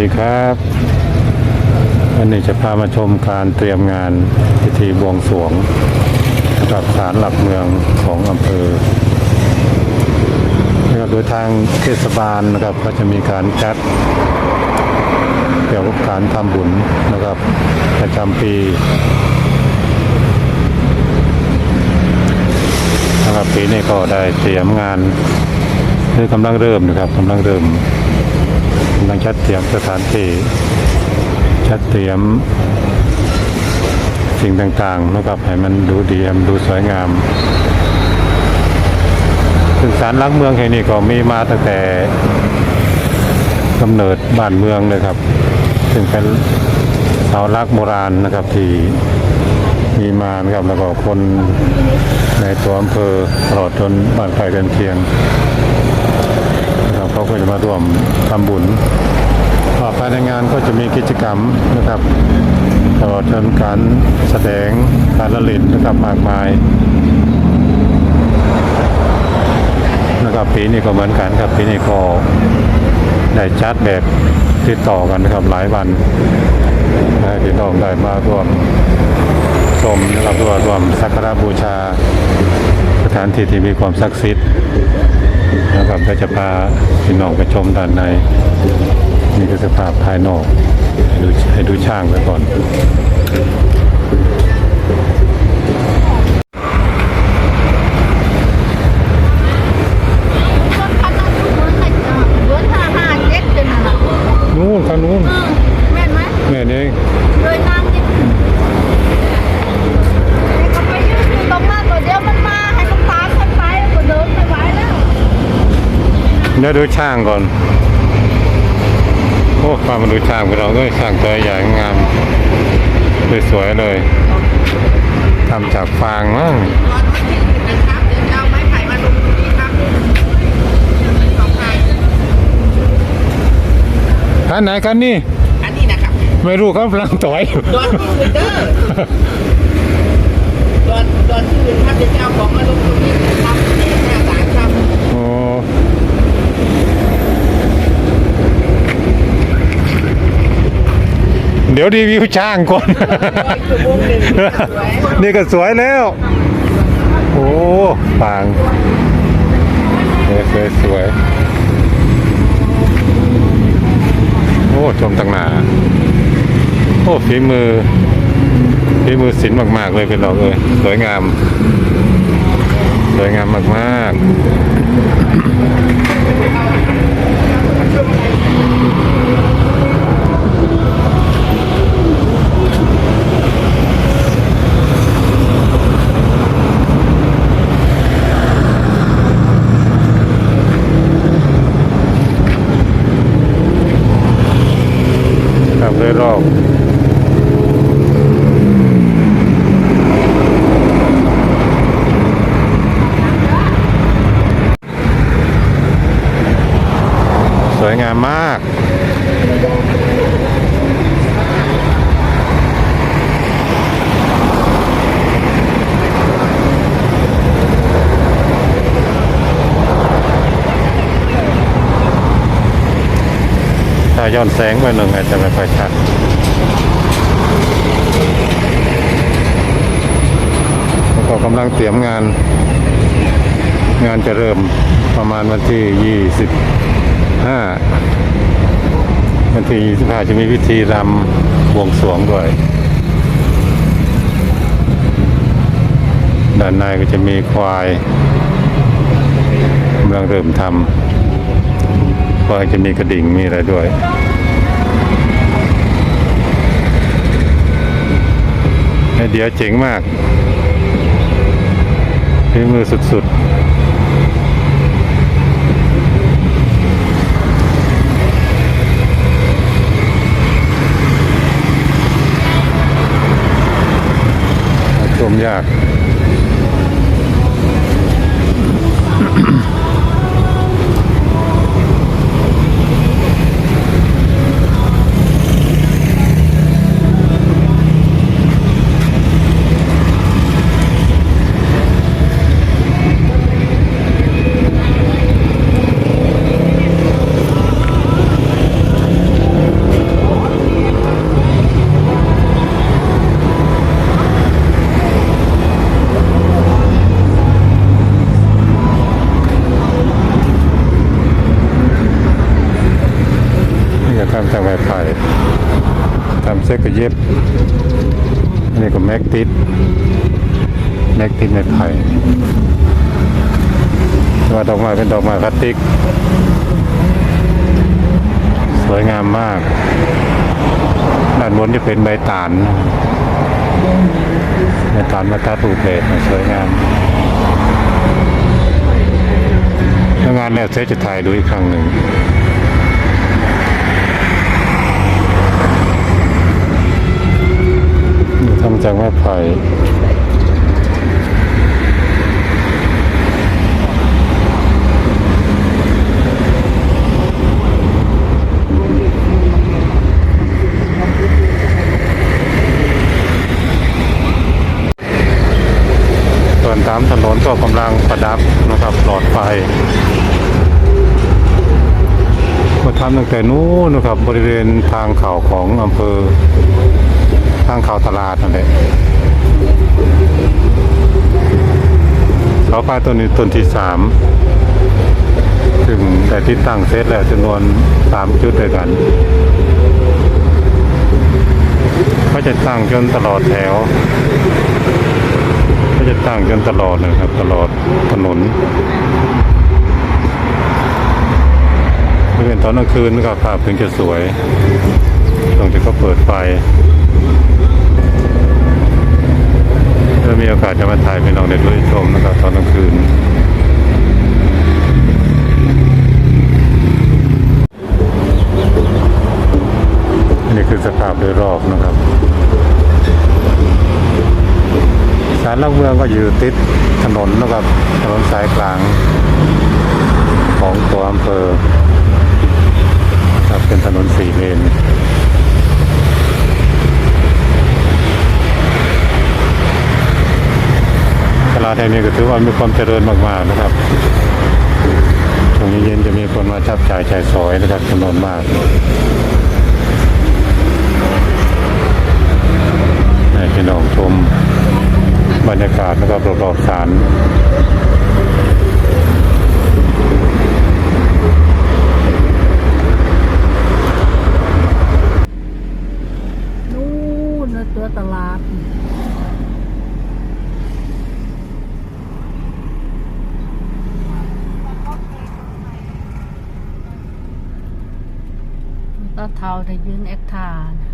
ดีครับวันนี้จะพามาชมการเตรียมงานพิธีบวงสรวงกับศาลหลักเมืองของอำเภอนะครับโดยทางเทศบาลนะครับก็จะมีการจัดเกี่ยวกับการทำบุญนะครับประจำปีนะครับปีนี้ก็ได้เตรียมงานคือกำลังเริ่มนะครับกำลังเริ่มำลังชัดเตรียมสถานที่ชัดเตรียมสิ่งต่างๆนะครับให้มันดูดีมดูสวยงามซึ่งศาลหลักเมืองแห่งนี้ก็มีมาตั้งแต่กำเนิดบ้านเมืองเลยครับ ซึ่งเป็นเสาลักโบราณนะครับที่มีมานะครับแล้วก็คนในตัวอำเภอตลอดจนบ้านไผ่เดินเคียง ก็จะมาร่วมทำบุญอ่าภายในงานก็จะมีกิจกรรมนะครับตลอดจนการแสดงการละเล่นนะครับมากมายนะครับปีนี้ก็เหมือนกันครับปีนี้ก็ได้จัดแบบติดต่อกันนะครับหลายวันให้พี่น้องได้มาร่วมชมนะครับร่วมร่วมสักการะบูชาสถานที่ที่มีความศักดิ์สิทธิ์ ก็จะพาพี่น้องไปชมด้านในนี่คือสภาพภายนอกให้ดูให้ดูช่างไปก่อนคนคันนั้นเหมือนกันจ้ะเหมือนห้าห้าเจ็ดเป็นน่ะ นู่นข้างนู้น แม่นไหม แม่นี่เอง โดยน้ำนี่ก็ไปยืนอยู่ตรงนั้นตัวเดียวมันมาให้มันตามกันไปก็เดินไม่ไหวแล้ว เดี๋ยวดูช่างก่อน โอ้พามาดูช่างไปเราเอ้ยช่างตัวใหญ่งามสวยๆเลยทำจากฟางมั้งนะครับเดี๋ยวจะเอาไม้ไผ่มาลงตรงนี้ครับสองทางอันไหนกันนี่อันนี้นะครับ ไม่รู้ครับกำลังต่อยอยู่ดอนคืนเด้อดอนดอนคืนครับเดี๋ยวจะเอาของมาลงตรงนี้ครับหน้าศาลครับ โอ้ เดี๋ยวรีวิวช่างก่อนชั่วโมงหนึ่งสวยนี่ก็สวยแล้ว โอ้ปางสวยสวยสวยโอ้ชมตั้งหนาโอ้ฝีมือฝีมือศิลป์มาก ๆ เลยเป็นเราเลยสวยงาม สวยงามมาก ๆ ครับเลยรอบสวยงามมาก ถ้า ย้อนแสงไปหนึ่งอาจจะไม่ค่อยชัดแล้วก็กำลังเตรียมงาน งานจะเริ่มประมาณวันที่ 25 วันที่ 25 จะมีพิธีรำบวงสรวงด้วยด้านในก็จะมีควายกำลังเริ่มทำ ก็จะมีกระดิ่งมีอะไรด้วยไอเดียเจ๋งมากฝีมือสุดๆชมยาก ย็บ อันนี้ก็แม็กติด แม็กติดไม้ไผ่ว่าดอกไม้เป็นดอกไม้พลาสติก สวยงามมาก ด้านบนจะเป็นใบตาลใบตาลมาตัดรูเพจสวยงามงานแล้วเซจะถ่ายดูอีกครั้งหนึ่ง ทำจากไม้ไผ่ส่วนตามถนนก็กำลังประดับนะครับหลอดไฟมาทำตั้งแต่นู้นนะครับบริเวณทางเขาของอำเภอางเขาตลาดนั่นแหละเสาไฟต้นนี้ต้นที่สามถึงแต่ที่ตั้งเซตแล้วจำนวนสามจุดด้วยกันก็จะตั้งจนตลอดแถวก็จะตั้งจนตลอดนะครับ ตลอดถนนถ้าเป็นตอนกลางคืนก็ภาพถึงจะสวยตรงที่เขาเปิดไฟามีโอกาสจะมาถ่ายเป็นลองเด็ดด้วยชมนะครับตอนกลางคืนนนี้คือสภาพโดยรอบนะครับสารลักเมืองก็อยู่ติดถนนนะครับถนนสายกลางของตัวอำเภอครับเป็นถนนสี่เลน ตลา ดแห่งนี้ก็ถือว่ามีความเจริญมากๆนะครับช่วงเย็นๆจะมีคนมาจับจ่ายจ่ายสอยนะครับจำนวนมากให้พี่น้องชมบรรยากาศนะครับรอบๆศาล นู่นนะตัวตลาดตา เทาได้ยืนเอ็กทานะ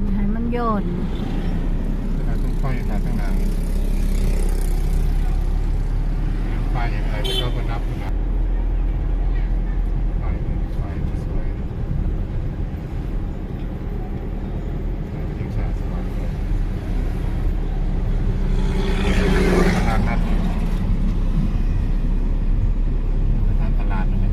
อย่าให้มันโยนต้องไฟขาข้างหลัง ไฟอย่างไรจะเข้ามานับนะไฟไฟสวยยิงชาสว่างเลยตลาดนัดตลาดตลาดนั่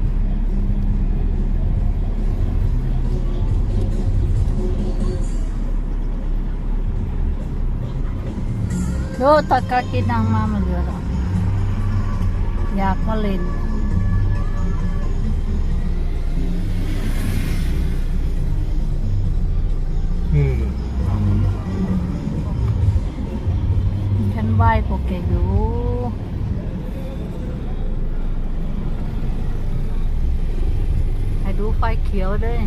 โยตะกากินนางมามันเหลือหรอ อยากมาเล่นอืมฉันไหว้พวกแกอยู่ให้ดูไฟเขียวด้วย